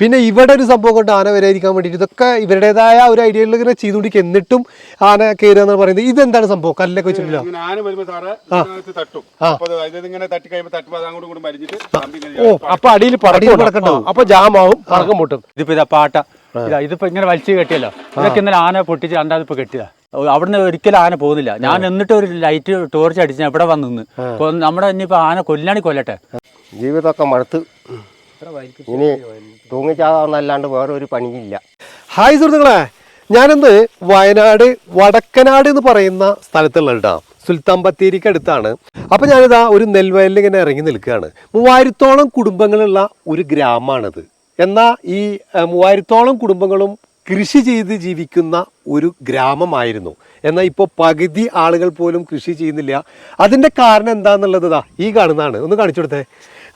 പിന്നെ ഇവിടെ ഒരു സംഭവം കൊണ്ട് ആന വരായിരിക്കാൻ വേണ്ടിയിട്ട് ഇതൊക്കെ ഇവരുടേതായ ഒരു ഐഡിയയിൽ ഇങ്ങനെ ചെയ്തുകൊണ്ടിരിക്കും. എന്നിട്ടും ആന കയറുക എന്ന് പറയുന്നത്. ഇതെന്താണ് സംഭവം? കല്ലൊക്കെ വെച്ചിട്ടില്ല ആന സാറ് തട്ടും. ഇങ്ങനെ മരിഞ്ഞിട്ട് ഓ അപ്പൊ അടിയിൽ അടിയിൽ കിടക്കണ്ടോ അപ്പൊ ജാമാവും പറക്കം പൊട്ടും. ഇതിപ്പോ ഇതാ പാട്ട. ഇതാ ഇതിപ്പോ ഇങ്ങനെ വലിച്ചു കെട്ടിയല്ലോ. ഇതൊക്കെ ഇന്നലെ ആന പൊട്ടിച്ച് രണ്ടാമത് ഇപ്പൊ കെട്ടിയതാ. അവിടുന്ന് ഒരിക്കലും ആന പോകുന്നില്ല. ഞാൻ എന്നിട്ട് ഒരു ലൈറ്റ് ടോർച്ച് അടിച്ച് ഞാൻ ഇവിടെ വന്നു നിന്ന്. നമ്മുടെ ഇനിയിപ്പോ ആന കൊല്ലാണി കൊല്ലട്ടെ. ജീവിതമൊക്കെ മടുത്ത്. ഇനി തൂങ്ങിച്ചാതാന്നല്ലാണ്ട് വേറെ ഒരു പണിയില്ല. ഹായ് സുഹൃത്തുക്കളെ ഞാനിന്ന് വയനാട് വടക്കനാട് എന്ന് പറയുന്ന സ്ഥലത്തുള്ള കേട്ടോ സുൽത്താൻ ബത്തേരിക്ക് അടുത്താണ്. അപ്പൊ ഞാനിതാ ഒരു നെൽവയലിൽ ഇങ്ങനെ ഇറങ്ങി നിൽക്കുകയാണ്. മൂവായിരത്തോളം കുടുംബങ്ങളുള്ള ഒരു ഗ്രാമമാണിത് എന്നാൽ ഈ മൂവായിരത്തോളം കുടുംബങ്ങളും കൃഷി ചെയ്ത് ജീവിക്കുന്ന ഒരു ഗ്രാമമായിരുന്നു. എന്നാൽ ഇപ്പോൾ പകുതി ആളുകൾ പോലും കൃഷി ചെയ്യുന്നില്ല. അതിന്റെ കാരണം എന്താണെന്നുള്ളത് ഇതാ ഈ കാണുന്നതാണ്. ഒന്ന് കാണിച്ചു കൊടുത്തേ.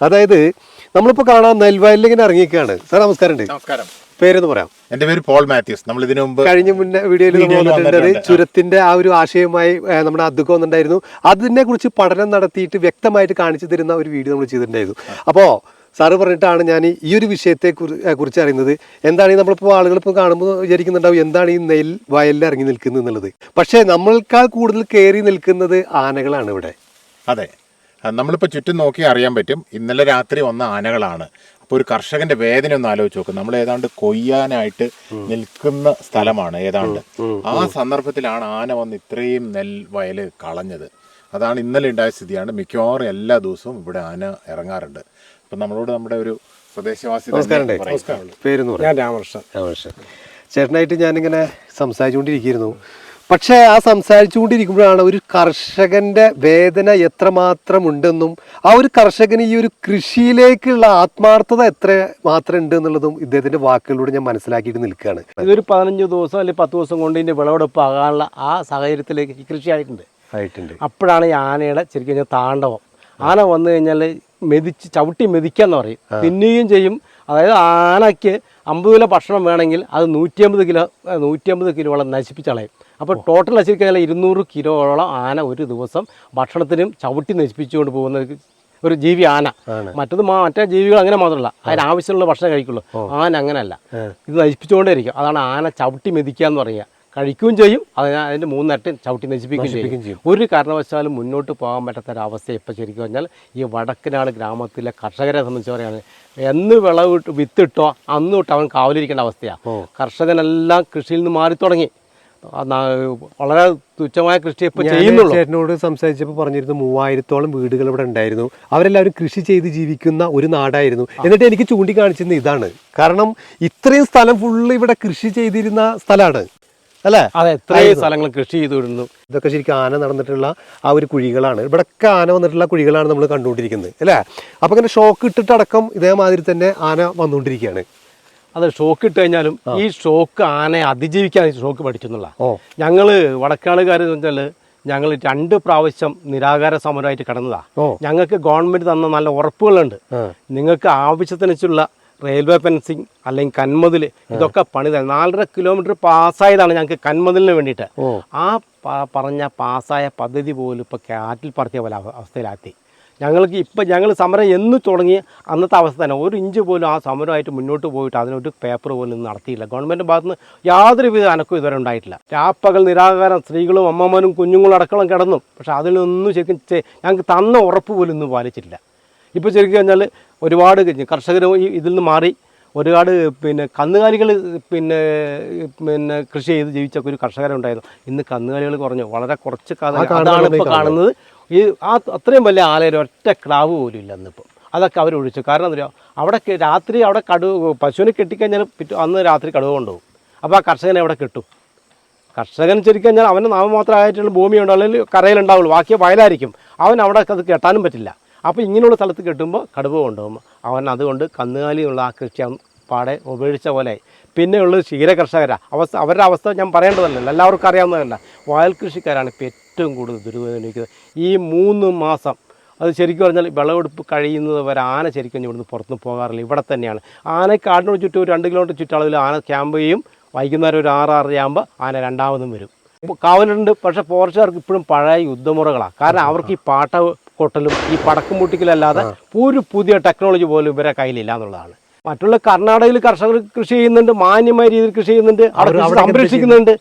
അതായത് നമ്മളിപ്പോൾ കാണാൻ നെൽവയലിൽ ഇങ്ങനെ ഇറങ്ങിയിരിക്കുകയാണ്. സാർ നമസ്കാരം ഉണ്ട് നമസ്കാരം. പേരെന്ന് പറയാം. എന്റെ പേര് പോൾ മാത്യൂസ്. നമ്മൾ ഇതിനു മുമ്പ് കഴിഞ്ഞ മുന്നേ വീഡിയോയിൽ വന്നിട്ടുണ്ട്. ചുരത്തിന്റെ ആ ഒരു ആശയവുമായി ഏഹ്, നമ്മുടെ അദ്ദുക്കം വന്നിട്ടുണ്ടായിരുന്നു. അതിനെ കുറിച്ച് പഠനം നടത്തിയിട്ട് വ്യക്തമായിട്ട് കാണിച്ചു തരുന്ന ഒരു വീഡിയോ നമ്മൾ ചെയ്തിട്ടുണ്ടായിരുന്നു. അപ്പോൾ സാറ് പറഞ്ഞിട്ടാണ് ഞാൻ ഈ- ഒരു വിഷയത്തെ കുറിച്ച് അറിയുന്നത്. എന്താണ് ഈ നമ്മളിപ്പോൾ ആളുകൾ ഇപ്പോൾ കാണുമ്പോൾ വിചാരിക്കുന്നുണ്ടാവും എന്താണ് ഈ നെൽ വയലിൽ ഇറങ്ങി നിൽക്കുന്നത് എന്നുള്ളത്. പക്ഷേ നമ്മൾക്കാൾ കൂടുതൽ കയറി നിൽക്കുന്നത് ആനകളാണ് ഇവിടെ. അതെ. നമ്മളിപ്പോൾ ചുറ്റും നോക്കി അറിയാൻ പറ്റും ഇന്നലെ രാത്രി വന്ന ആനകളാണ്. അപ്പോൾ ഒരു കർഷകന്റെ വേദന ഒന്ന് ആലോചിച്ച് നോക്കും. നമ്മൾ ഏതാണ്ട് കൊയ്യാനായിട്ട് നിൽക്കുന്ന സ്ഥലമാണ് ഏതാണ്ട്. ആ സന്ദർഭത്തിലാണ് ആന വന്ന് ഇത്രയും നെൽ വയൽ കളഞ്ഞത്. അതാണ് ഇന്നലെ ഉണ്ടായ സ്ഥിതിയാണ്. മിക്കവാറും എല്ലാ ദിവസവും ഇവിടെ ആന ഇറങ്ങാറുണ്ട്. അപ്പം നമ്മളോട് നമ്മുടെ ഒരു പ്രദേശവാസി നമസ്കാരം ഞാൻ രാമകൃഷ്ണൻ. രാമകൃഷ്ണൻ. ചേട്ടനായിട്ട് ഞാനിങ്ങനെ സംസാരിച്ചുകൊണ്ടിരിക്കുന്നു. പക്ഷേ ആ സംസാരിച്ചുകൊണ്ടിരിക്കുമ്പോഴാണ് ഒരു കർഷകന്റെ വേദന എത്രമാത്രം ഉണ്ടെന്നും ആ ഒരു കർഷകന് ഈ ഒരു കൃഷിയിലേക്കുള്ള ആത്മാർത്ഥത എത്ര മാത്രം ഉണ്ട് എന്നുള്ളതും ഇദ്ദേഹത്തിന്റെ വാക്കുകളിലൂടെ ഞാൻ മനസ്സിലാക്കിയിട്ട് നിൽക്കുകയാണ്. ഇതൊരു പതിനഞ്ച് ദിവസം അല്ലെങ്കിൽ പത്ത് ദിവസം കൊണ്ട് ഇതിന്റെ വിളവെടുപ്പ് ആകാനുള്ള ആ സാഹചര്യത്തിലേക്ക് ഈ കൃഷി ആയിട്ടുണ്ട്. ആയിട്ടുണ്ട്. അപ്പോഴാണ് ഈ ആനയുടെ ശരിക്കും കഴിഞ്ഞാൽ താണ്ഡവം. ആന വന്നു കഴിഞ്ഞാൽ മെതിച്ച് ചവിട്ടി മെതിക്കാന്ന് പറയും. തിന്നുകയും ചെയ്യും. അതായത് ആനയ്ക്ക് അമ്പത് കിലോ ഭക്ഷണം വേണമെങ്കിൽ അത് നൂറ്റിയമ്പത് കിലോ നൂറ്റിയമ്പത് കിലോളം നശിപ്പിച്ചളയും അപ്പോൾ ടോട്ടൽ കഴിഞ്ഞാൽ ഇരുന്നൂറ് കിലോയോളം ആന ഒരു ദിവസം ഭക്ഷണത്തിനും ചവിട്ടി നശിപ്പിച്ചുകൊണ്ട് പോകുന്ന ഒരു- ജീവി ആന. മറ്റത് മറ്റേ ജീവികൾ അങ്ങനെ മാത്രമല്ല. അതിന് ആവശ്യമുള്ള ഭക്ഷണം കഴിക്കുള്ളൂ. ആന അങ്ങനെയല്ല ഇത് നശിപ്പിച്ചുകൊണ്ടേ ഇരിക്കും അതാണ് ആന ചവിട്ടി മെതിക്കുക എന്ന് പറയുക. കഴിക്കുകയും ചെയ്യും. അതിന് അതിന്റെ മൂന്നട്ട് ചവിട്ടി നശിപ്പിക്കുകയും ചെയ്യും. ഒരു കാരണവശാലും മുന്നോട്ട് പോകാൻ പറ്റാത്ത ഒരവസ്ഥ ഇപ്പോൾ ശരിക്കും പറഞ്ഞാൽ ഈ വടക്കനാട് ഗ്രാമത്തിലെ കർഷകരെ സംബന്ധിച്ച് പറയുകയാണ് എന്ന് വിളവിട്ട് വിത്തിട്ടോ അന്ന് തൊട്ട് അവൻ കാവലിരിക്കേണ്ട അവസ്ഥയാണ്. കർഷകനെല്ലാം കൃഷിയിൽ നിന്ന് മാറി തുടങ്ങി വളരെ തുച്ഛമായ കൃഷി ഇപ്പോൾ ചെയ്യുന്നുള്ളൂ. ചേട്ടനോട് സംസാരിച്ചപ്പോൾ പറഞ്ഞിരുന്നു മൂവായിരത്തോളം വീടുകൾ ഇവിടെ ഉണ്ടായിരുന്നു. അവരെല്ലാവരും കൃഷി ചെയ്ത് ജീവിക്കുന്ന ഒരു നാടായിരുന്നു. എന്നിട്ട് എനിക്ക് ചൂണ്ടിക്കാണിച്ചിരുന്ന ഇതാണ്. കാരണം ഇത്രയും സ്ഥലം ഫുള്ള് ഇവിടെ കൃഷി ചെയ്തിരുന്ന സ്ഥലമാണ് അല്ലേ? അതെ എത്രയും സ്ഥലങ്ങൾ കൃഷി ചെയ്തിരുന്നു. ഇതൊക്കെ ശരിക്കും ആന നടന്നിട്ടുള്ള ആ ഒരു കുഴികളാണ്. ഇവിടെയൊക്കെ ആന വന്നിട്ടുള്ള കുഴികളാണ് നമ്മൾ കണ്ടുകൊണ്ടിരിക്കുന്നത്. അല്ലേ? അപ്പോൾ ഇങ്ങനെ ഷോക്ക് ഇട്ടിട്ടടക്കം ഇതേമാതിരി തന്നെ ആന വന്നുകൊണ്ടിരിക്കുകയാണ്. അത് ഷോക്ക് ഇട്ട് കഴിഞ്ഞാലും ഈ ഷോക്ക് ആനയെ അതിജീവിക്കാൻ ഷോക്ക് പഠിച്ചെന്നുള്ള ഓ. ഞങ്ങൾ വടക്കാളുകാർ എന്ന് വെച്ചാൽ ഞങ്ങൾ രണ്ട് പ്രാവശ്യം നിരാകാര സമരമായിട്ട് കടന്നതാ. ഞങ്ങൾക്ക് ഗവൺമെന്റ് തന്ന നല്ല ഉറപ്പുകളുണ്ട്. നിങ്ങൾക്ക് ആവശ്യത്തിനനുസരിച്ചുള്ള റെയിൽവേ ഫെൻസിങ് അല്ലെങ്കിൽ കന്മതിൽ ഇതൊക്കെ പണിത നാലര കിലോമീറ്റർ പാസ്സായതാണ് ഞങ്ങൾക്ക് കന്മതിലിന് വേണ്ടിയിട്ട്. ആ പറഞ്ഞ പാസ്സായ പദ്ധതി പോലും ഇപ്പോൾ കാറ്റിൽ പറത്തിയ പോലെ അവസ്ഥയിലാത്തി അവസ്ഥയിലാക്കി. ഞങ്ങൾക്ക് ഇപ്പം ഞങ്ങൾ സമരം എന്ന് തുടങ്ങി അന്നത്തെ അവസ്ഥ തന്നെ. ഒരു ഇഞ്ച് പോലും ആ സമരമായിട്ട് മുന്നോട്ട് പോയിട്ട് അതിനൊരു പേപ്പർ പോലും നടത്തിയില്ല. ഗവൺമെന്റ് ഭാഗത്ത് നിന്ന് യാതൊരുവിധ അനക്കും ഇതുവരെ ഉണ്ടായിട്ടില്ല. രാപ്പകൽ നിരാകാരം സ്ത്രീകളും അമ്മമാരും കുഞ്ഞുങ്ങളും അടക്കളം കിടന്നു. പക്ഷെ അതിലൊന്നും ശരിക്കും ഞങ്ങൾക്ക് തന്ന ഉറപ്പ് പോലും ഇന്ന് പാലിച്ചിട്ടില്ല. ഇപ്പോൾ ശരിക്കും കഴിഞ്ഞാൽ ഒരുപാട് കർഷകർ ഈ ഇതിൽ നിന്ന് മാറി. ഒരുപാട് പിന്നെ കന്നുകാലികൾ പിന്നെ പിന്നെ കൃഷി ചെയ്ത് ജീവിച്ച ഒരു കർഷകരുണ്ടായിരുന്നു. ഇന്ന് കന്നുകാലികൾ കുറഞ്ഞു. വളരെ കുറച്ച് കാലം കാണുന്നത് അതാണ് ഇപ്പോൾ കാണുന്നത്. ഈ ആ അത്രയും വലിയ ആലയം ഒറ്റ ക്ലാവ് പോലും ഇല്ല ഇന്നിപ്പം അതൊക്കെ അവർ ഒഴിച്ചു. കാരണം എന്താ അവിടെ രാത്രി അവിടെ കടുവ പശുവിനെ കെട്ടിക്കഴിഞ്ഞാൽ പിറ്റേ അന്ന് രാത്രി കടുവ കൊണ്ടുപോകും. അപ്പോൾ ആ കർഷകനെ അവിടെ കിട്ടും. കർഷകൻ ശരിക്കും കഴിഞ്ഞാൽ അവന് നാമമാത്രമായിട്ടുള്ള ഭൂമിയുണ്ട് അല്ലെങ്കിൽ കരയിലുണ്ടാവുള്ളൂ ബാക്കി വയലായിരിക്കും. അവൻ അവിടെ അത് കെട്ടാനും പറ്റില്ല. അപ്പോൾ ഇങ്ങനെയുള്ള സ്ഥലത്ത് കെട്ടുമ്പോൾ കടുവ കൊണ്ടുപോകും. അവൻ അതുകൊണ്ട് കന്നുകാലിയുള്ള ആ കൃഷി പാടെ ഉപേക്ഷിച്ച പോലെ പിന്നെയുള്ളത് ക്ഷീര കർഷകരാണ് അവസ്ഥ അവരുടെ അവസ്ഥ ഞാൻ പറയേണ്ടതല്ല. എല്ലാവർക്കും അറിയാവുന്നതല്ല. വയൽ കൃഷിക്കാരാണ് ഇപ്പോൾ ഏറ്റവും കൂടുതൽ ദുരിതമനുഭവിക്കുന്നത്. ഈ മൂന്ന് മാസം അത് ശരിക്കും പറഞ്ഞാൽ വിളവെടുപ്പ് കഴിയുന്നത് വരെ ആന ശരിക്കും ഇവിടുന്ന് പുറത്തുനിന്ന് പോകാറില്ല. ഇവിടെ തന്നെയാണ്. ആന കാടിനോട് ചുറ്റും ഒരു രണ്ട് കിലോമീറ്റർ ചുറ്റളവിൽ ആന ക്യാമ്പ് ചെയ്യും. വൈകുന്നേരം ഒരു ആറ് ആറരയാകുമ്പോൾ ആന രണ്ടാമതും വരും. ഇപ്പോൾ കാവലുണ്ട്. പക്ഷേ ഫോറസ്റ്റുകാർക്ക് ഇപ്പോഴും പഴയ യുദ്ധമുറകളാണ് കാരണം അവർക്ക് ഈ പാട്ട കൊട്ടലും ഈ പടക്കം പൊട്ടിക്കലല്ലാതെ ഒരു പുതിയ ടെക്നോളജി പോലും ഇവരെ കയ്യിലില്ല എന്നുള്ളതാണ്. മറ്റുള്ള കർണാടകയിൽ കർഷകർ കൃഷി ചെയ്യുന്നുണ്ട് മാന്യമായ രീതിയിൽ കൃഷി ചെയ്യുന്നുണ്ട് അവിടെ സംരക്ഷിക്കുന്നുണ്ട്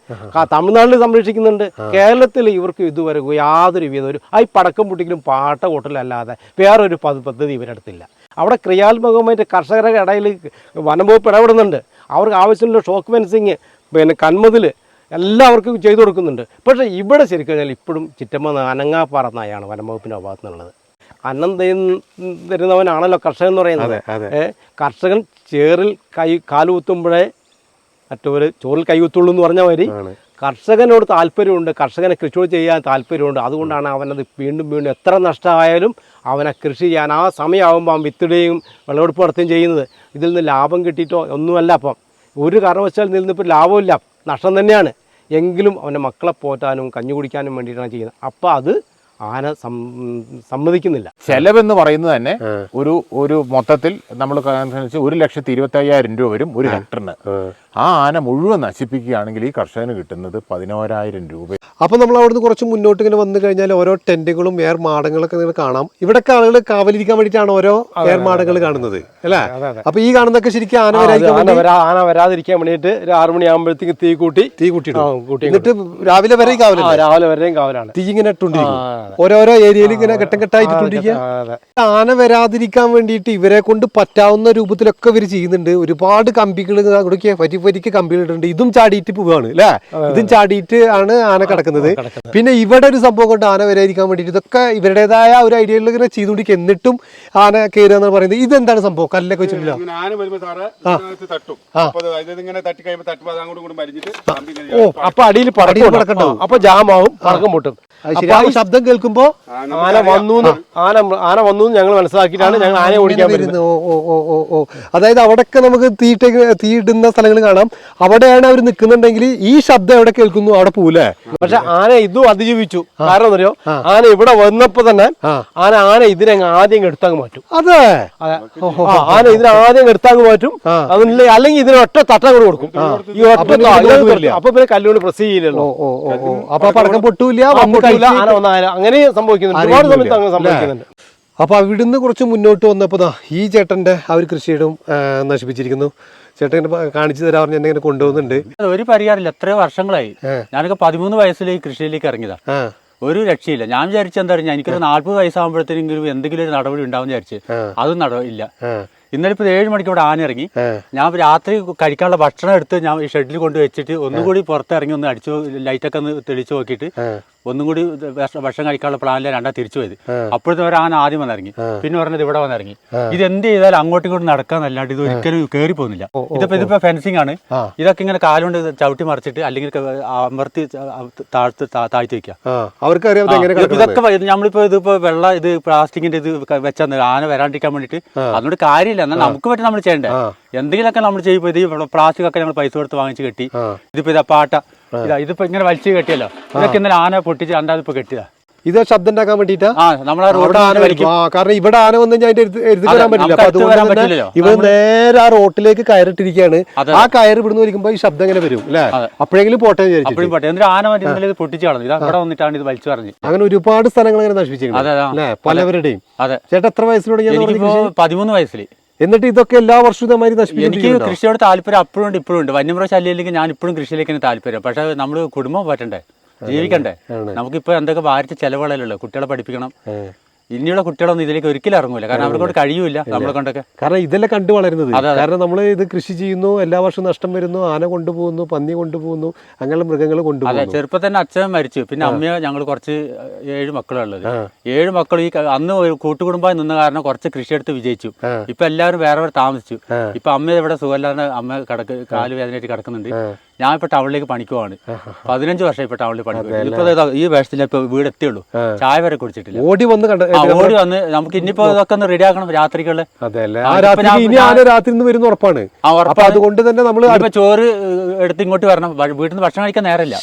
തമിഴ്നാട്ടിൽ സംരക്ഷിക്കുന്നുണ്ട്. കേരളത്തിൽ ഇവർക്ക് ഇതുവരെ യാതൊരു വിധ ഒരു ആ ഈ പടക്കം പൊട്ടിക്കലും പാട്ട കൂട്ടലല്ലാതെ വേറൊരു പദ്ധ- പദ്ധതി ഇവരെടുത്തില്ല അവിടെ ക്രിയാത്മകമായിട്ട് കർഷകരുടെ ഇടയിൽ വനംവകുപ്പ് ഇടപെടുന്നുണ്ട്. അവർക്ക് ആവശ്യമുള്ള ഷോക്ക് ഫെൻസിങ് പിന്നെ കന്മതിൽ എല്ലാവർക്കും ചെയ്തു കൊടുക്കുന്നുണ്ട്. പക്ഷേ ഇവിടെ ശരിക്കും കഴിഞ്ഞാൽ ഇപ്പോഴും ചിറ്റമ്മ അനങ്ങാപ്പാറ നായാണ് വനംവകുപ്പിന്റെ ഭാഗത്തു നിന്നുള്ളത്. അന്നം തരുന്ന- തരുന്നവനാണല്ലോ കർഷകൻ എന്ന് പറയുന്നത്. കർഷകൻ ചേറിൽ കൈ കാലുകുത്തുമ്പോഴേ മറ്റവർ ചോറിൽ കൈകുത്തുള്ളൂ എന്ന് പറഞ്ഞ മാതിരി കർഷകനോട് താല്പര്യമുണ്ട്. കർഷകനെ കൃഷിയോട് ചെയ്യാൻ താല്പര്യമുണ്ട്. അതുകൊണ്ടാണ് അവനത് വീണ്ടും വീണ്ടും എത്ര നഷ്ടമായാലും അവനെ കൃഷി ചെയ്യാൻ ആ സമയമാകുമ്പോൾ അവൻ വിത്തിടുകയും വിളവെടുപ്പ് നടത്തുകയും ചെയ്യുന്നത്. ഇതിൽ നിന്ന് ലാഭം കിട്ടിയിട്ടോ ഒന്നുമല്ല അപ്പം. ഒരു കാരണവശാൽ നിന്നിപ്പോൾ ലാഭമില്ല. നഷ്ടം തന്നെയാണ്. എങ്കിലും അവന്റെ മക്കളെ പോറ്റാനും കഞ്ഞു കുടിക്കാനും വേണ്ടിയിട്ടാണ് ചെയ്യുന്നത്. അപ്പോൾ അത് ആന സമ്മതിക്കുന്നില്ല. ചെലവെന്ന് പറയുന്നത് തന്നെ ഒരു ഒരു മൊത്തത്തിൽ നമ്മൾ ഒരു ലക്ഷത്തി ഇരുപത്തി അയ്യായിരം രൂപ വരും ഒരു ഹെക്ടറിന്. ആ ആന മുഴുവൻ നശിപ്പിക്കുകയാണെങ്കിൽ ഈ കർഷകന് കിട്ടുന്നത് പതിനോരായിരം രൂപ. അപ്പോൾ നമ്മൾ അവിടുന്ന് കുറച്ച് മുന്നോട്ട് ഇങ്ങനെ വന്നു കഴിഞ്ഞാൽ ഓരോ ടെന്റുകളും എയർ മാടങ്ങളൊക്കെ നിങ്ങൾ കാണാം. ഇവിടൊക്കെ ആളുകൾ കാവലിരിക്കാൻ വേണ്ടിയിട്ടാണ് ഓരോ എയർ മാടങ്ങൾ കാണുന്നത് അല്ലേ? അപ്പൊ ഈ കാണുന്നതൊക്കെ ശരിക്കും ആന വരാതിരിക്കാൻ ആന വേണ്ടി ആന വരാതിരിക്കാൻ വേണ്ടിയിട്ട് ഒരു ആറു മണിയാകുമ്പോഴത്തേക്ക് തീ കൂട്ടി തീ കൂട്ടി എന്നിട്ട് രാവിലെ വരെയും കാവല രാവിലെ വരെയും കാവലാണ്. തീ ഇങ്ങനെ ഇട്ടുണ്ടിരിക്കും ഓരോരോ ഏരിയയിൽ ഇങ്ങനെ ഘട്ടം ഘട്ടമായിട്ട് ഇട്ടുകൊണ്ടിരിക്കുക. ആ, ആന വരാതിരിക്കാൻ വേണ്ടിയിട്ട് ഇവരെ കൊണ്ട് പറ്റാവുന്ന രൂപത്തിലൊക്കെ ഇവർ ചെയ്യുന്നുണ്ട്. ഒരുപാട് കമ്പികൾ കൊടുക്കുക വരി വരിക്ക് കമ്പികൾ ഇട്ടിട്ടുണ്ട് ഇതും ചാടിയിട്ട് പോവുകയാണ് അല്ലേ ഇതും ചാടിയിട്ട് ആണ് ആന കിടക്കുന്നത്. പിന്നെ ഇവിടെ ഒരു സംഭവം കൊണ്ട് ആന വരായിരിക്കാൻ വേണ്ടിയിട്ട് ഇതൊക്കെ ഇവരുടേതായ ഒരു ഐഡിയയിൽ ഇങ്ങനെ ചെയ്തുകൊണ്ടിരിക്കുക എന്നിട്ടും ആന കയറുക എന്ന് പറയുന്നത്. ഇതെന്താണ് സംഭവം? കല്ലൊക്കെ വെച്ചിട്ടില്ല? ഓ അപ്പൊ അടിയിൽ പടക്കണ്ടാവും പടക്കം. അപ്പൊ ജാമാവും പടക്കം പൊട്ടും. ആ ശബ്ദം കേൾക്കുമ്പോ ആന വന്നു ആന ആന വന്നു ഞങ്ങൾ മനസ്സിലാക്കിയിട്ടാണ് ഞങ്ങൾ ആനയെ ഓടിക്കാൻ വരുന്നത്. ഓ ഓ ഓ ഓ ഓ. അതായത് അവിടെയൊക്കെ നമുക്ക് തീട്ട തീയിടുന്ന സ്ഥലങ്ങൾ കാണാം. അവിടെയാണ് അവർ നിൽക്കുന്നുണ്ടെങ്കിൽ ഈ ശബ്ദം എവിടെ കേൾക്കുന്നു? അവിടെ പോലേ പക്ഷെ ആന ഇതും അതിജീവിച്ചു. കാരണം അറിയോ? ആന ഇവിടെ വന്നപ്പോ തന്നെ ആന ആന ഇതിനെ ആദ്യം എടുത്തങ്ങ് മാറ്റും. അതെ. ആന ഇതിനെ ആദ്യം എടുത്തങ്ങ് മാറ്റും. അതില്ല അല്ലെങ്കിൽ ഇതിന് ഒറ്റ തട്ടം കൂടെ കൊടുക്കും. ഈ ഒറ്റ അപ്പൊ പിന്നെ കല്ലുകൊണ്ട് പ്രസ് ചെയ്യില്ലല്ലോ. ഓ ഓ ഓ ഓ. അപ്പൊ പടക്കം പൊട്ടൂല കഴിച്ച് ആന വന്ന ആന. അങ്ങനെയും സംഭവിക്കുന്നുണ്ട്. ഒരുപാട്. സമയത്ത് അങ്ങനെ സംഭവിക്കുന്നുണ്ട്. അപ്പൊ അവിടുന്ന് കുറച്ച് മുന്നോട്ട് വന്നപ്പോൾ ദാ ഈ ചേട്ടന്റെ ആ ഒരു കൃഷിയിടം നശിപ്പിച്ചിരിക്കുന്നു. ചേട്ടൻ കാണിച്ചു തരാൻ പറഞ്ഞ് എന്നെ ഇങ്ങനെ കൊണ്ടുപോകുന്നുണ്ട് ഒരു പരിഹാരമില്ല. എത്രയോ വർഷങ്ങളായി. ഞാനൊക്കെ പതിമൂന്ന് വയസ്സിൽ ഈ കൃഷിയിലേക്ക് ഇറങ്ങിയതാ. ഒരു രക്ഷയില്ല. ഞാൻ വിചാരിച്ചെന്താ പറഞ്ഞാൽ എനിക്കൊരു നാല്പത് വയസ്സാകുമ്പോഴത്തേക്കും എന്തെങ്കിലും ഒരു നടപടി ഉണ്ടാവും വിചാരിച്ച് അതും നടയില്ല ഇന്നലെ ഇപ്പോൾ ഏഴ് മണിക്ക് ഇവിടെ ആന ഇറങ്ങി ഞാൻ രാത്രി കഴിക്കാനുള്ള ഭക്ഷണം എടുത്ത് ഞാൻ ഈ ഷെഡിൽ കൊണ്ട് വെച്ചിട്ട് ഒന്നുകൂടി പുറത്തിറങ്ങി ഒന്ന് അടിച്ചു ലൈറ്റൊക്കെ ഒന്ന് തെളിച്ചു നോക്കിയിട്ട് ഒന്നും കൂടി ഭക്ഷണം കഴിക്കാനുള്ള പ്ലാനിലെ രണ്ടാ തിരിച്ചു പോയത്. അപ്പോഴത്തെ ഒരു ആന ആദ്യം വന്നിറങ്ങി. പിന്നെ പറഞ്ഞത് ഇവിടെ വന്നിറങ്ങി. ഇത് എന്ത് ചെയ്താലും അങ്ങോട്ടും ഇങ്ങോട്ടും നടക്കാന്നല്ലാണ്ട് ഇത് ഒരിക്കലും കയറി പോകുന്നില്ല. ഇതിപ്പോ ഇതിപ്പോ ഫെൻസിങ് ആണ്. ഇതൊക്കെ ഇങ്ങനെ കാലുകൊണ്ട് ചവിട്ടി മറിച്ചിട്ട് അല്ലെങ്കിൽ അമർത്തി താഴ്ത്ത് താഴ്ത്തി വെക്കുക ഇതൊക്കെ നമ്മളിപ്പോ ഇതിപ്പോ വെള്ള ഇത് പ്ലാസ്റ്റിക്കിന്റെ ഇത് വെച്ചാൽ ആന വരാണ്ടിരിക്കാൻ വേണ്ടിട്ട് അതുകൊണ്ട് കാര്യമില്ല. എന്നാൽ നമുക്ക് പറ്റി നമ്മൾ ചെയ്യണ്ടേ? എന്തെങ്കിലുമൊക്കെ നമ്മൾ ചെയ്യുമ്പോൾ ഇത് പ്ലാസ്റ്റിക് ഒക്കെ ഞങ്ങൾ പൈസ കൊടുത്ത് വാങ്ങിച്ച് കെട്ടി. ഇതിപ്പോ ഇതാ പാട്ട. ഇതാ ഇതിപ്പോ ഇങ്ങനെ വലിച്ചു കെട്ടിയല്ലോ. ഇതൊക്കെ ഇന്നലെ ആന പൊട്ടിച്ച് രണ്ടാമത് ഇപ്പൊ കെട്ടിയതാ. ഇത് ശബ്ദം ഉണ്ടാക്കാൻ വേണ്ടിട്ടാ കാരണം ഇവിടെ ആന വന്നു കഴിഞ്ഞാൽ എഴുതി വരാൻ പറ്റില്ല. നമുക്ക് അപ്പൊ അതുകൊണ്ട് തന്നെ ഇവർ നേരെ ആ റോട്ടിലേക്ക് കയറിട്ടിരിക്കുകയാണ്. ആ കയറ് ഇവിടുന്ന് വലിക്കുമ്പോ ഈ ശബ്ദം ഇങ്ങനെ വരും അല്ലെ? അപ്പോഴെങ്കിലും പോട്ടെ അപ്പോഴും പോട്ടെ. എന്നിട്ട് ആന മറ്റേ ഇന്നലെ പൊട്ടിച്ച് കളഞ്ഞു. ഇതാ ഇവിടെ വന്നിട്ടാണ് ഇത് വലിച്ചു പറഞ്ഞു അങ്ങനെ ഒരുപാട് സ്ഥലങ്ങൾ ഇങ്ങനെ. അല്ലെ? പലവരുടെയും. ചേട്ടാ എത്ര വയസ്സിലൂടെ പതിമൂന്ന് വയസ്സിൽ എന്നിട്ട് ഇതൊക്കെ എല്ലാ വർഷവും ഇതേമാതിരി എനിക്ക് നശിപ്പിച്ചിട്ടുണ്ടോ കൃഷിയോട് താല്പര്യം അപ്പോഴും ഉണ്ട് ഇപ്പോഴും ഉണ്ട്. വന്യമൃഗ ശല്യമില്ലെങ്കിൽ ഞാൻ ഇപ്പോഴും കൃഷിയിലേക്ക് തന്നെ താല്പര്യം പക്ഷെ നമ്മൾ കുടുംബം പറ്റണ്ടേ? ജീവിക്കണ്ടേ? നമുക്കിപ്പോ എന്തൊക്കെ ഭാരിച്ച ചെലവുകളല്ലോ കുട്ടികളെ പഠിപ്പിക്കണം. ഇനിയുള്ള കുട്ടികളൊന്നും ഇതിലേക്ക് ഒരിക്കലും ഇറങ്ങൂല. കാരണം അവരെ കൊണ്ട് കഴിയൂല നമ്മളെ കൊണ്ടൊക്കെ. കാരണം ഇതെല്ലാം കണ്ടു വളരുന്നത്. അതെ, അതെ. കാരണം നമ്മൾ ഇത് കൃഷി ചെയ്യുന്നു എല്ലാ വർഷവും നഷ്ടം വരുന്നു ആന കൊണ്ടുപോകുന്നു പന്നി കൊണ്ടുപോകുന്നു അങ്ങനെയുള്ള മൃഗങ്ങൾ അതെ കൊണ്ടുപോകുന്നു. ചെറുപ്പം തന്നെ അച്ഛൻ മരിച്ചു. പിന്നെ അമ്മയോ ഞങ്ങൾ കുറച്ച് ഏഴ് മക്കളുള്ളത്. ഏഴ് മക്കൾ ഈ അന്ന് ഒരു കൂട്ടുകുടുംബമായി നിന്ന കാരണം കുറച്ച് കൃഷിയെടുത്ത് വിജയിച്ചു. ഇപ്പൊ എല്ലാവരും വേറെ വേറെ താമസിച്ചു. ഇപ്പൊ അമ്മ ഇവിടെ സുഖമില്ലാതെ അമ്മ കിടക്ക് കാൽ വേദനയായിട്ട് കിടക്കുന്നുണ്ട്. ഞാൻ ഇപ്പൊ ടൗണിലേക്ക് പണിക്കുവാണ്. പതിനഞ്ച് വർഷം ഇപ്പൊ ടൗണിൽ പണിക്കുവാണ്. ഇപ്പൊ ഈ വേഷത്തിൽ ഇപ്പൊ വീട് എത്തിയുള്ളൂ. ചായ വരെ കുടിച്ചിട്ടില്ല. ഓടി വന്ന് കണ്ട ഓടി വന്ന് നമുക്ക് ഇനിയിപ്പോ ഇതൊക്കെ ഒന്ന് റെഡി ആക്കണം രാത്രികളെ രാത്രി വരുന്ന ഉറപ്പാണ്. അതുകൊണ്ട് തന്നെ നമ്മൾ ഇപ്പൊ ചോറ് എടുത്ത് ഇങ്ങോട്ട് വരണം. വീട്ടിൽ നിന്ന് ഭക്ഷണം കഴിക്കാൻ നേരമില്ല.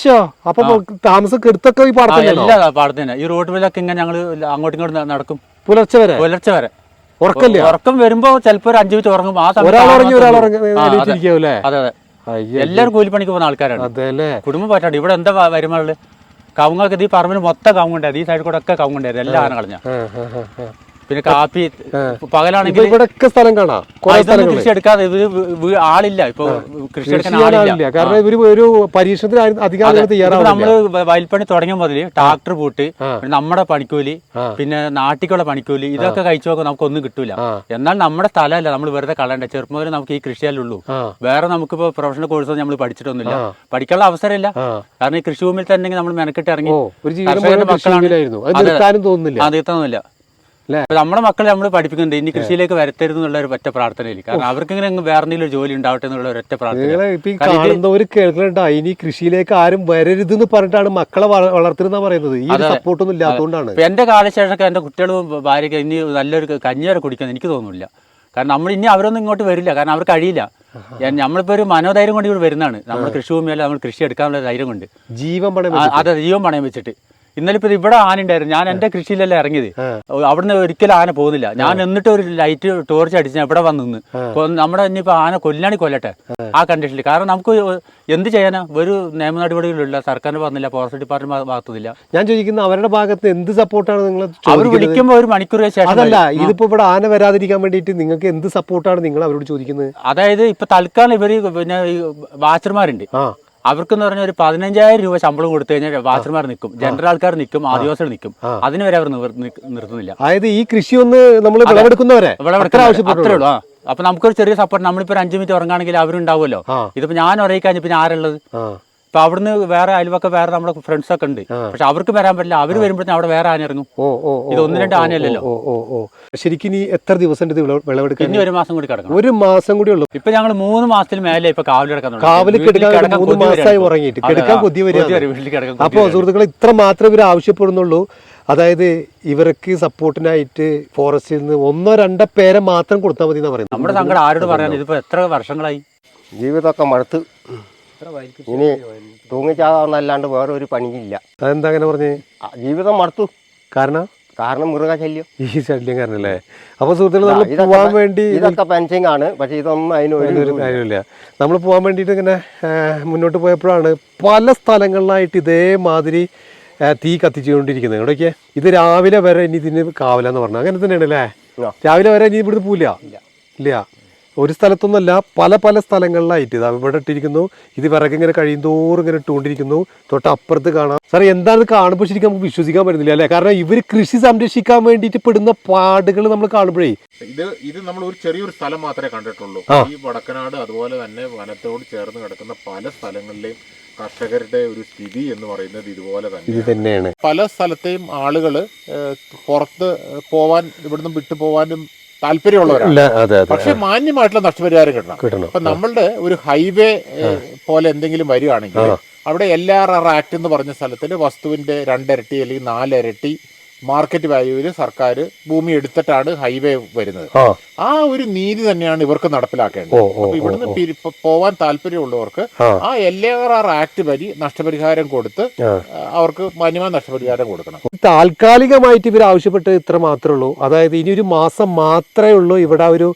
അപ്പൊ താമസം ഈ ആ, പാടത്തില്ലല്ലോ എല്ലാ പാടത്ത് തന്നെ. ഈ റോഡിലൊക്കെ ഇങ്ങനെ ഞങ്ങൾ അങ്ങോട്ടും ഇങ്ങോട്ടും നടക്കും. പുലർച്ചെ വരെ? പുലർച്ചെ വരെ. ഉറക്കല്ല ഉറക്കം വരുമ്പോ ചിലപ്പോ ഒരു അഞ്ചു മിനിറ്റ് ഉറങ്ങും. ആ സമയത്ത് അതെ. അതെ. എല്ലാവരും കൂലിപ്പണിക്ക് പോകുന്ന ആൾക്കാരാണ്. അതെ കുടുംബം പറ്റാണ്ട് ഇവിടെ എന്താ വരുമാനുള്ളത് കവുങ്ങൾക്ക് ഈ പറമ്പിന് മൊത്തം കവുങ്ങുണ്ടായിരുന്നു. ഈ സൈഡിൽ കൂടെ ഒക്കെ കവുങ്ങുണ്ടായിരുന്നു. എല്ലാ ആന കളഞ്ഞ പിന്നെ കാപ്പി പകലാണെങ്കിൽ ഇവിടെയൊക്കെ സ്ഥലം കാണാം. കൃഷി എടുക്കാതെ ഇവർ ആളില്ല. ഇപ്പൊ കൃഷി എടുക്കാൻ ആളില്ല. കാരണം ഇവർ ഒരു പരീക്ഷണത്തിന് ആരും അധികം ആളുകൾ നമ്മൾ വയൽപ്പണി തുടങ്ങിയ മുതൽ ട്രാക്ടർ പൂട്ട് നമ്മുടെ പണിക്കൂലി പിന്നെ നാട്ടിക്കുള്ള പണിക്കൂലി ഇതൊക്കെ കഴിച്ചു നോക്കാൻ നമുക്ക് ഒന്നും കിട്ടൂല എന്നാൽ നമ്മുടെ സ്ഥലമല്ല. നമ്മൾ വെറുതെ കളയണ്ട. ചെറുപ്പം വരെ നമുക്ക് ഈ കൃഷിയല്ലുള്ളൂ വേറെ നമുക്കിപ്പോ പ്രൊഫഷണൽ കോഴ്സ് നമ്മൾ പഠിച്ചിട്ടൊന്നുമില്ല. പഠിക്കാനുള്ള അവസരമില്ല. കാരണം ഈ കൃഷിഭൂമിയിൽ തന്നെ നമ്മൾ മെനക്കെട്ട് ഇറങ്ങി മക്കളാണ്. കൃഷിയിലായിരുന്നു അത് തോന്നുന്നില്ല. ഇപ്പൊ നമ്മുടെ മക്കളെ നമ്മൾ പഠിപ്പിക്കുന്നുണ്ട്. ഇനി കൃഷിയിലേക്ക് വരത്തരുത് എന്നുള്ള ഒരു ഒറ്റ പ്രാർത്ഥനയിൽ കാരണം അവർക്ക് ഇങ്ങനെ വേറെ എന്തെങ്കിലും ഒരു ജോലി ഉണ്ടാവട്ടെ എന്നുള്ള ഒരു ഒറ്റ പ്രാർത്ഥന. കേൾക്കുന്നുണ്ടാ ഇനി കൃഷിയിലേക്ക് ആരും വരരുത് എന്ന് പറഞ്ഞിട്ടാണ് മക്കളെ വള- വളർത്തുന്ന പറയുന്നത്. ഈ സപ്പോർട്ടൊന്നും ഇല്ലാത്തതുകൊണ്ടാണ് എന്റെ കാലശേഷമൊക്കെ എന്റെ കുട്ടികളും ഭാര്യയ്ക്ക് ഇനി നല്ലൊരു കഞ്ഞി വരെ കുടിക്കാൻ എനിക്ക് തോന്നുന്നില്ല. കാരണം നമ്മൾ ഇനി അവരൊന്നും ഇങ്ങോട്ട് വരില്ല. കാരണം അവർക്ക് കഴിയില്ല. നമ്മളിപ്പോ ഒരു മനോധൈര്യം കൊണ്ട് ഇവിടെ വരുന്നതാണ്. നമ്മൾ കൃഷിഭൂമിയല്ല നമ്മൾ കൃഷി എടുക്കാനുള്ള ധൈര്യം കൊണ്ട്. ജീവൻ അതെ ജീവൻ പണയം വെച്ചിട്ട്. ഇന്നലെ ഇപ്പൊ ഇവിടെ ആന ഉണ്ടായിരുന്നു. ഞാൻ എന്റെ കൃഷിയിലല്ലേ ഇറങ്ങിയത്. അവിടുന്ന് ഒരിക്കലും ആന പോകുന്നില്ല. ഞാൻ എന്നിട്ട് ഒരു ലൈറ്റ് ടോർച്ച് അടിച്ച് ഞാൻ ഇവിടെ വന്ന് നമ്മുടെ ഇനിയിപ്പോ ആന കൊല്ലാണി കൊല്ലട്ടെ. ആ. കണ്ടീഷനിൽ കാരണം നമുക്ക് എന്ത് ചെയ്യാനാ? ഒരു നിയമ നടപടികളില്ല. സർക്കാരിന്റെ വന്നില്ല ഫോറസ്റ്റ് ഡിപ്പാർട്ട്മെന്റ് ഭാഗത്തില്ല ഞാൻ ചോദിക്കുന്ന അവരുടെ ഭാഗത്ത് എന്ത് സപ്പോർട്ടാണ് നിങ്ങൾ അവർ വിളിക്കുമ്പോൾ ഒരു മണിക്കൂർ ശേഷം അതല്ല ഇതിപ്പോ ഇവിടെ ആന വരാതിരിക്കാൻ വേണ്ടിയിട്ട് നിങ്ങൾക്ക് എന്ത് സപ്പോർട്ടാണ് നിങ്ങൾ അവരോട് ചോദിക്കുന്നത്? അതായത് ഇപ്പൊ തൽക്കാലം ഇവർ പിന്നെ വാച്ചർമാരുണ്ട്. അവർക്കെന്ന് പറഞ്ഞാൽ ഒരു പതിനഞ്ചായിരം രൂപ ശമ്പളം കൊടുത്തു കഴിഞ്ഞാൽ വാച്ചർമാർ നിൽക്കും ജനറൽ ആൾക്കാർ നിൽക്കും ആദിവാസികൾ നിൽക്കും അതിന് വരെ അവർ നിർത്തുന്നില്ല. അതായത് ഈ കൃഷി ഒന്ന് നമ്മൾ വിളവെടുക്കുന്നവരെ അത്ര ഉള്ളൂ. അപ്പൊ നമുക്കൊരു ചെറിയ സപ്പോർട്ട് നമ്മളിപ്പോ ഒരു അഞ്ചു മിനിറ്റ് ഉറങ്ങാണെങ്കിൽ അവരുണ്ടാവുമല്ലോ. ഇതിപ്പോ ഞാൻ ഉറങ്ങി കഴിഞ്ഞ പിന്നെ ആരുള്ളത് ഇപ്പൊ അവിടുന്ന് വേറെ അയൽവക്ക വേറെ നമ്മുടെ ഫ്രണ്ട്സ് ഒക്കെ ഉണ്ട്. പക്ഷെ അവർക്ക് വരാൻ പറ്റില്ല. അവർ വരുമ്പോഴത്തേക്കും അവിടെ വേറെ ആന ഇറങ്ങും. ഓ ഓ ഓ, ഇത് ഒന്ന് രണ്ട് ആനയല്ലല്ലോ. ഓ ഓ ഓ ശരിക്കും ഇനി എത്ര ദിവസം ഉണ്ട് ഇത് വിളവെടുക്കാൻ? ഇനി ഒരു മാസം കൂടി കിടക്കണം. ഒരു മാസം കൂടി ഉള്ളൂ. ഇപ്പൊ ഞങ്ങൾ മൂന്ന് മാസത്തിൽ മേലെ ഇപ്പൊ അപ്പൊ കിടക്കാൻ മൂന്ന് മാസമായി ഉറങ്ങിയിട്ട്. കിടക്കാൻ കൊതി അപ്പോൾ സുഹൃത്തുക്കളെ ഇത്ര മാത്രമേ ഇവർ ആവശ്യപ്പെടുന്നുള്ളൂ. അതായത് ഇവർക്ക് സപ്പോർട്ടിനായിട്ട് ഫോറസ്റ്റിൽ നിന്ന് ഒന്നോ രണ്ടോ പേരെ മാത്രം കൊടുത്താൽ മതി എന്നാണ് പറയുന്നത്. നമ്മുടെ സങ്കടം ആരോട് പറയാൻ ഇതിപ്പോ എത്ര വർഷങ്ങളായി? ജീവിതമൊക്കെ മടുത്ത്. ഇനി തൂങ്ങിച്ചാകാന്നല്ലാണ്ട് വേറെ ഒരു പണിയില്ല. അതെന്താ അങ്ങനെ പറഞ്ഞേ? ജീവിതം മടുത്തു. കാരണം? കാരണം മൃഗശല്യം ഈ ശല്യം കാരണല്ലേ? അപ്പൊ സുഹൃത്തുക്കൾ പോവാൻ വേണ്ടി ഇതൊക്കെ പെൻഷൻ ആണ് പക്ഷെ ഇതൊന്നും അതിന് ഒരു ഒരു കാര്യമില്ല. നമ്മൾ പോകാൻ വേണ്ടിയിട്ട് ഇങ്ങനെ മുന്നോട്ട് പോയപ്പോഴാണ് പല സ്ഥലങ്ങളിലായിട്ട് ഇതേമാതിരി തീ കത്തിച്ചുകൊണ്ടിരിക്കുന്നത്. ഇവിടേക്ക് ഇത് രാവിലെ വരെ ഇനി ഇതിന് കാവലെന്ന് പറഞ്ഞു അങ്ങനെ തന്നെയാണ് അല്ലേ രാവിലെ വരെ ഇനി ഇവിടുന്ന് പോവില്ല? ഇല്ല. ഒരു സ്ഥലത്തൊന്നുമല്ല പല പല സ്ഥലങ്ങളിലായിട്ട് ഇതാ ഇവിടെ ഇട്ടിരിക്കുന്നു. ഇത് വിറക് ഇങ്ങനെ കഴിയുന്തോറും ഇങ്ങനെ ഇട്ടുകൊണ്ടിരിക്കുന്നു. തൊട്ട് അപ്പുറത്ത് കാണാം. സാറേ എന്താണ് കാണുമ്പോൾ ശരിക്കും നമുക്ക് വിശ്വസിക്കാൻ പറ്റുന്നില്ല അല്ലേ? കാരണം ഇവർ കൃഷി സംരക്ഷിക്കാൻ വേണ്ടിയിട്ട് പെടുന്ന പാടുകൾ നമ്മൾ കാണുമ്പോഴേ. ഇത് ഇത് നമ്മൾ ഒരു ചെറിയൊരു സ്ഥലം മാത്രമേ കണ്ടിട്ടുള്ളൂ. ഈ വടക്കനാട് അതുപോലെ തന്നെ വനത്തോട് ചേർന്ന് കിടക്കുന്ന പല സ്ഥലങ്ങളിലെയും കർഷകരുടെ ഒരു സ്ഥിതി എന്ന് പറയുന്നത് ഇതുപോലെ ഇത് തന്നെ തന്നെയാണ്. പല സ്ഥലത്തെയും ആളുകൾ പുറത്ത് പോവാൻ ഇവിടുന്ന് വിട്ടു പോവാനും താല്പര്യമുള്ളവരാണ്. പക്ഷെ മാന്യമായിട്ടുള്ള നഷ്ടപരിഹാരം കിട്ടണം. കിട്ടണം. അപ്പൊ നമ്മളുടെ ഒരു ഹൈവേ പോലെ എന്തെങ്കിലും വരികയാണെങ്കിൽ അവിടെ എൽ ആർ ആർ ആക്ട് എന്ന് പറഞ്ഞ സ്ഥലത്തിൽ വസ്തുവിന്റെ രണ്ടിരട്ടി അല്ലെങ്കിൽ നാലിരട്ടി മാർക്കറ്റ് വാല്യൂവിൽ സർക്കാർ ഭൂമി എടുത്തിട്ടാണ് ഹൈവേ വരുന്നത്. ആ. ഒരു നീതി തന്നെയാണ് ഇവർക്ക് നടപ്പിലാക്കേണ്ടത്. അപ്പൊ ഇവിടുന്ന് പോവാൻ താല്പര്യമുള്ളവർക്ക് ആ. L A R R act വഴി നഷ്ടപരിഹാരം കൊടുത്ത് അവർക്ക് മാന്യമായ നഷ്ടപരിഹാരം കൊടുക്കണം. താൽക്കാലികമായിട്ട് ഇവർ ആവശ്യപ്പെട്ട് ഇത്ര മാത്രമേ ഉള്ളൂ. അതായത് ഇനി ഒരു മാസം മാത്രമേ ഉള്ളൂ ഇവിടെ ഒരു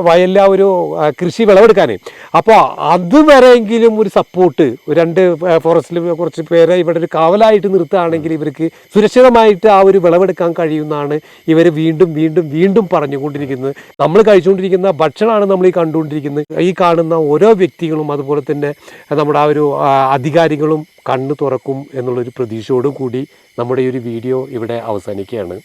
വയല്ല ഒരു കൃഷി വിളവെടുക്കാൻ അപ്പോൾ അതുവരെയെങ്കിലും ഒരു സപ്പോർട്ട് രണ്ട് ഫോറസ്റ്റിൽ കുറച്ച് പേരെ ഇവിടെ ഒരു കാവലായിട്ട് നിർത്തുകയാണെങ്കിൽ ഇവർക്ക് സുരക്ഷിതമായിട്ട് ആ ഒരു വിളവെടുക്കാൻ കഴിയുമെന്നാണ് ഇവർ വീണ്ടും വീണ്ടും വീണ്ടും പറഞ്ഞുകൊണ്ടിരിക്കുന്നത്. നമ്മൾ കഴിച്ചുകൊണ്ടിരിക്കുന്ന ഭക്ഷണമാണ് നമ്മൾ ഈ കണ്ടുകൊണ്ടിരിക്കുന്നത്. ഈ കാണുന്ന ഓരോ വ്യക്തികളും അതുപോലെ തന്നെ നമ്മുടെ ആ ഒരു അധികാരികളും കണ്ണു തുറക്കും എന്നുള്ളൊരു പ്രതീക്ഷയോടും കൂടി നമ്മുടെ ഈ ഒരു വീഡിയോ ഇവിടെ അവസാനിക്കുകയാണ്.